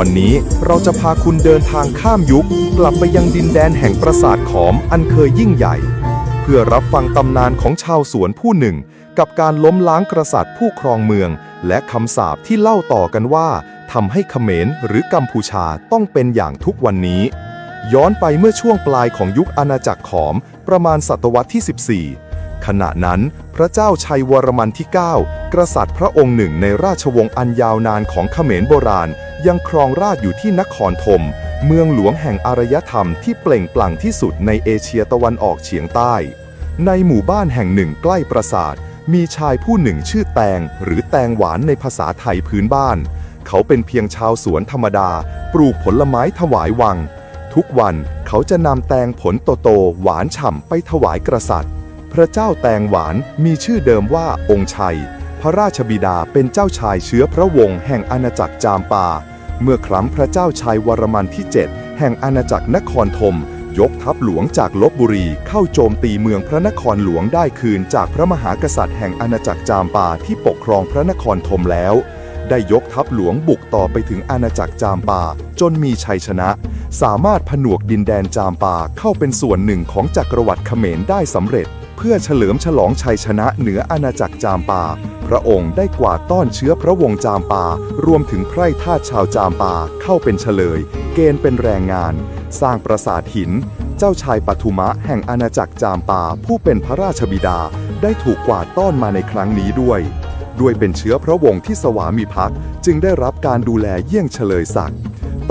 วันนี้เราจะพาคุณเดินทางข้ามยุค กลับไปยังดินแดนแห่งปราสาทขอมอันเคยยิ่งใหญ่ เพื่อรับฟังตำนานของชาวสวนผู้หนึ่ง กับการล้มล้างกษัตริย์ผู้ครองเมือง และคำสาปที่เล่าต่อกันว่าทำให้เขมรหรือกัมพูชาต้องเป็นอย่างทุกวันนี้ ย้อนไปเมื่อช่วงปลายของยุคอาณาจักรขอม ประมาณศตวรรษที่ 14ขณะนั้นพระเจ้าชัยวรมันที่ 9 กษัตริย์พระองค์หนึ่งในราชวงศ์อันยาวนานของเขมรโบราณ ยังครองราชอยู่ที่นครธมเมืองหลวงแห่งอารยธรรมที่เปล่งปลั่งที่สุดในเอเชียตะวันออกเฉียงใต้ ในหมู่บ้านแห่งหนึ่งใกล้ปราสาท มีชายผู้หนึ่งชื่อแตง หรือแตงหวานในภาษาไทยพื้นบ้าน เขาเป็นเพียงชาวสวนธรรมดา ปลูกผลไม้ถวายวัง ทุกวันเขาจะนำแตงผลโตๆหวานฉ่ำไปถวายกษัตริย์ พระเจ้าแตงหวานมีชื่อเดิมว่าองค์ชัย พระราชบิดาเป็นเจ้าชายเชื้อพระวงศ์แห่งอาณาจักรจามปา เมื่อครั้งพระเจ้าชัยวรมันที่ 7 แห่งอาณาจักรนครธมยกทัพหลวงจากลบบุรีเข้าโจมตีเมืองพระนครหลวงได้คืนจากพระมหากษัตริย์แห่งอาณาจักรจามปาที่ปกครองพระนครธมแล้ว ได้ยกทัพหลวงบุกต่อไปถึงอาณาจักรจามปาจนมีชัยชนะ สามารถผนวกดินแดนจามปาเข้าเป็นส่วนหนึ่งของจักรวรรดิเขมรได้สำเร็จ เพื่อเฉลิมฉลองชัยชนะเหนืออาณาจักรจามปา พระองค์ได้กวาดต้อนเชื้อพระวงศ์จามปา รวมถึงไพร่ท่าชาวจามปาเข้าเป็นเฉลย เกณฑ์เป็นแรงงาน สร้างปราสาทหิน เจ้าชายปทุมะแห่งอาณาจักรจามปา ผู้เป็นพระราชบิดา ได้ถูกกวาดต้อนมาในครั้งนี้ด้วยด้วยเป็นเชื้อพระวงศ์ที่สวามีภักดิ์จึงได้รับการดูแลเยี่ยงเฉลยศักดิ์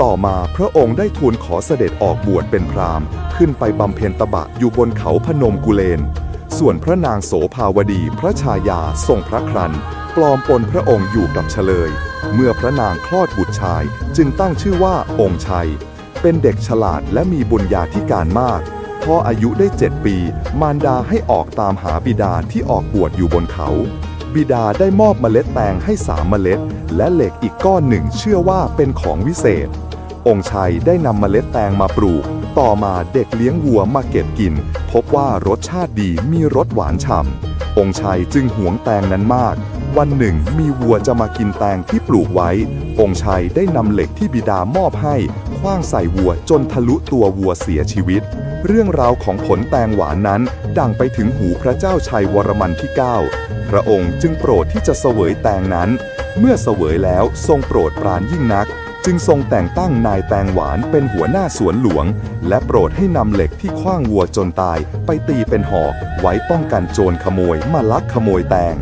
ต่อมาพระองค์ได้ทูลขอเสด็จออกบวชเป็นพราหมณ์ ขึ้นไปบำเพ็ญตบะอยู่บนเขาพนมกุเลน ส่วนพระนางโสภาวดีพระชายาทรงพระครันปลอมปนพระองค์อยู่กับเฉลย เมื่อพระนางคลอดบุตรชายจึงตั้งชื่อว่าองค์ชัย เป็นเด็กฉลาดและมีบุญญาธิการมากพออายุได้เจ็ดปี มารดาให้ออกตามหาบิดาที่ออกบวชอยู่บนเขา บิดาได้มอบเมล็ดแตงให้สามเมล็ด และเหล็กอีกก้อนหนึ่งเชื่อว่าเป็นของวิเศษ องค์ชัยได้นำเมล็ดแตงมาปลูก ต่อมาเด็กเลี้ยงวัวมาเก็บกิน พบว่ารสชาติดีมีรสหวานฉ่ำองค์ชัยจึงหวงแตงนั้นมาก วันหนึ่งมีวัวจะมากินแตงที่ปลูกไว้ องค์ชัยได้นำเหล็กที่บิดามอบให้คว้างใส่วัวจนทะลุตัววัวเสียชีวิตเรื่องราวของผลแตงหวานนั้น ดังไปถึงหูพระเจ้าชัยวรมันที่ 9 พระองค์จึงโปรดที่จะเสวยแตงนั้น เมื่อเสวยแล้วทรงโปรดปรานยิ่งนัก จึงทรงแต่งตั้งนายแตงหวานเป็นหัวหน้าสวนหลวง และโปรดให้นำเหล็กที่คว้างวัวจนตายไปตีเป็นหอกไว้ป้องกันโจรขโมยมาลักขโมยแตง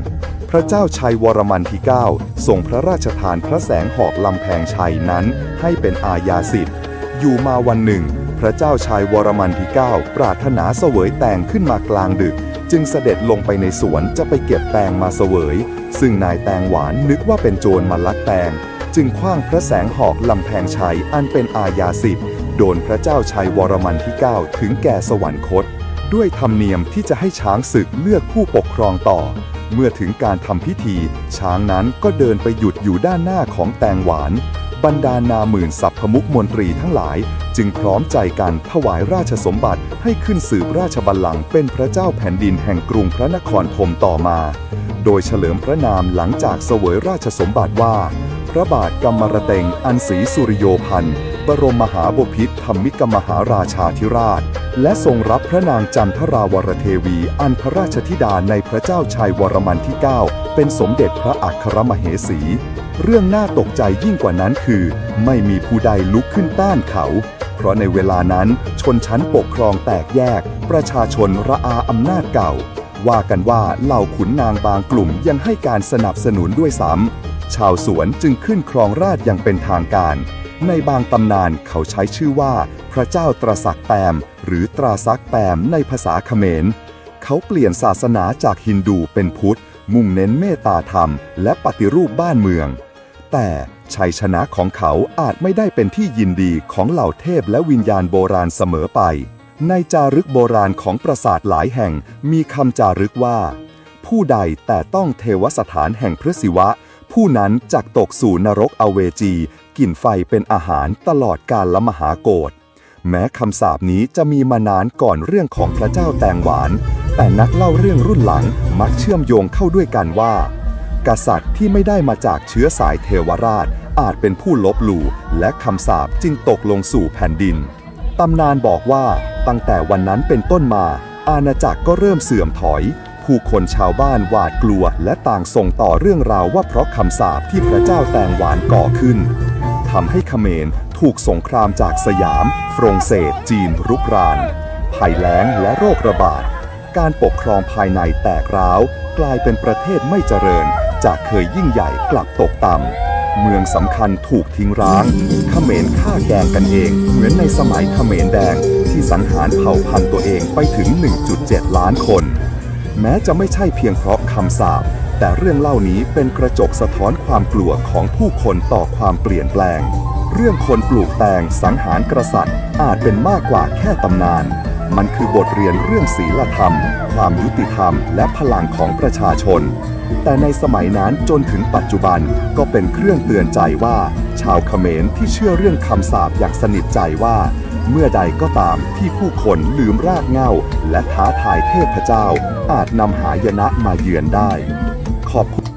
พระเจ้าชัยวรมันที่ 9 ทรงพระราชทานพระแสงหอกลำแพงชัยนั้นให้เป็นอาญาสิทธิ์ อยู่มาวันหนึ่ง พระเจ้าชัยวรมันที่ 9 ปรารถนาเสวยแตงขึ้นมากลางดึก จึงเสด็จลงไปในสวนจะไปเก็บแตงมาเสวย ซึ่งนายแตงหวานนึกว่าเป็นโจรมาลักแตง จึงคว้างพระแสงหอกลำแพงชัยอันเป็นอาญาสิทธิ์โดนพระเจ้าชัยวรมันที่ 9 ถึงแก่สวรรคต ด้วยธรรมเนียมที่จะให้ช้างศึกเลือกผู้ปกครองต่อ เมื่อถึงการทำพิธี ช้างนั้นก็เดินไปหยุดอยู่ด้านหน้าของแตงหวาน บรรดานาหมื่นสัพพมุขมนตรีทั้งหลาย จึงพร้อมใจกันถวายราชสมบัติให้ขึ้นสืบราชบัลลังก์เป็นพระเจ้าแผ่นดินแห่งกรุงพระนครธมต่อมา โดยเฉลิมพระนามหลังจากเสวยราชสมบัติว่า ระบาทกำมรเต็งอันศรีสุริโยพันธ์บรมมหาบพิตรธรรมิกมหาราชาธิราช และทรงรับพระนางจันทราวรเทวีอันพระราชธิดาในพระเจ้าชัยวรมันที่ 9 เป็นสมเด็จพระอัครมเหสี เรื่องน่าตกใจยิ่งกว่านั้นคือ ไม่มีผู้ใดลุกขึ้นต้านเขา เพราะในเวลานั้นชนชั้นปกครองแตกแยก ประชาชนระอาอำนาจเก่าว่ากันว่าเหล่าขุนนางบางกลุ่มยังให้การสนับสนุนด้วยซ้ำ ชาวสวนจึงขึ้นครองราชย์อย่างเป็นทางการ ในบางตำนานเขาใช้ชื่อว่า พระเจ้าตราสักแปม หรือตราซักแปมในภาษาเขมร เขาเปลี่ยนศาสนาจากฮินดูเป็นพุทธ มุ่งเน้นเมตตาธรรม และปฏิรูปบ้านเมือง แต่ชัยชนะของเขาอาจไม่ได้เป็นที่ยินดีของเหล่าเทพและวิญญาณโบราณเสมอไป ในจารึกโบราณของปราสาทหลายแห่งมีคำจารึกว่า ผู้ใดแต่ต้องเทวสถานแห่งพระศิวะ ผู้นั้นจักตกสู่นรกอเวจีกลิ่นไฟเป็นอาหารตลอดกาลละมหาโกรธแม้คำสาปนี้จะมีมานานก่อนเรื่องของพระเจ้าแตงหวาน แต่นักเล่าเรื่องรุ่นหลังมักเชื่อมโยงเข้าด้วยกันว่า กษัตริย์ที่ไม่ได้มาจากเชื้อสายเทวราชอาจเป็นผู้ลบหลู่และคำสาปจึงตกลงสู่แผ่นดิน ตำนานบอกว่าตั้งแต่วันนั้นเป็นต้นมา อาณาจักรก็เริ่มเสื่อมถอย ผู้คนชาวบ้านหวาดกลัวและต่างส่งต่อเรื่องราวว่าเพราะคำสาปที่พระเจ้าแตงหวานก่อขึ้นทำให้เขมรถูกสงครามจากสยาม ฝรั่งเศส จีน รุกรานภัยแล้งและโรคระบาด การปกครองภายในแตกร้าว กลายเป็นประเทศไม่เจริญ จากเคยยิ่งใหญ่กลับตกต่ำ เมืองสำคัญถูกทิ้งร้างเขมรฆ่าแกงกันเอง เหมือนในสมัยเขมรแดงที่สังหารเผ่าพันธุ์ตัวเองไปถึง 1.7 ล้านคน แม้จะไม่ใช่เพียงเพราะคำสาปแต่เรื่องเล่านี้เป็นกระจกสะท้อนความกลัวของผู้คนต่อความเปลี่ยนแปลง เรื่องคนปลูกแตงสังหารกษัตริย์อาจเป็นมากกว่าแค่ตำนาน มันคือบทเรียนเรื่องศีลธรรม ความยุติธรรม และพลังของประชาชน แต่ในสมัยนั้นจนถึงปัจจุบันก็เป็นเครื่องเตือนใจว่า ชาวเขมรที่เชื่อเรื่องคำสาปอย่างสนิทใจว่า เมื่อใดก็ตามที่ผู้คนลืมรากเหง้า และท้าทายเทพเจ้า อาจนำหายนะมาเยือนได้ ขอบคุณ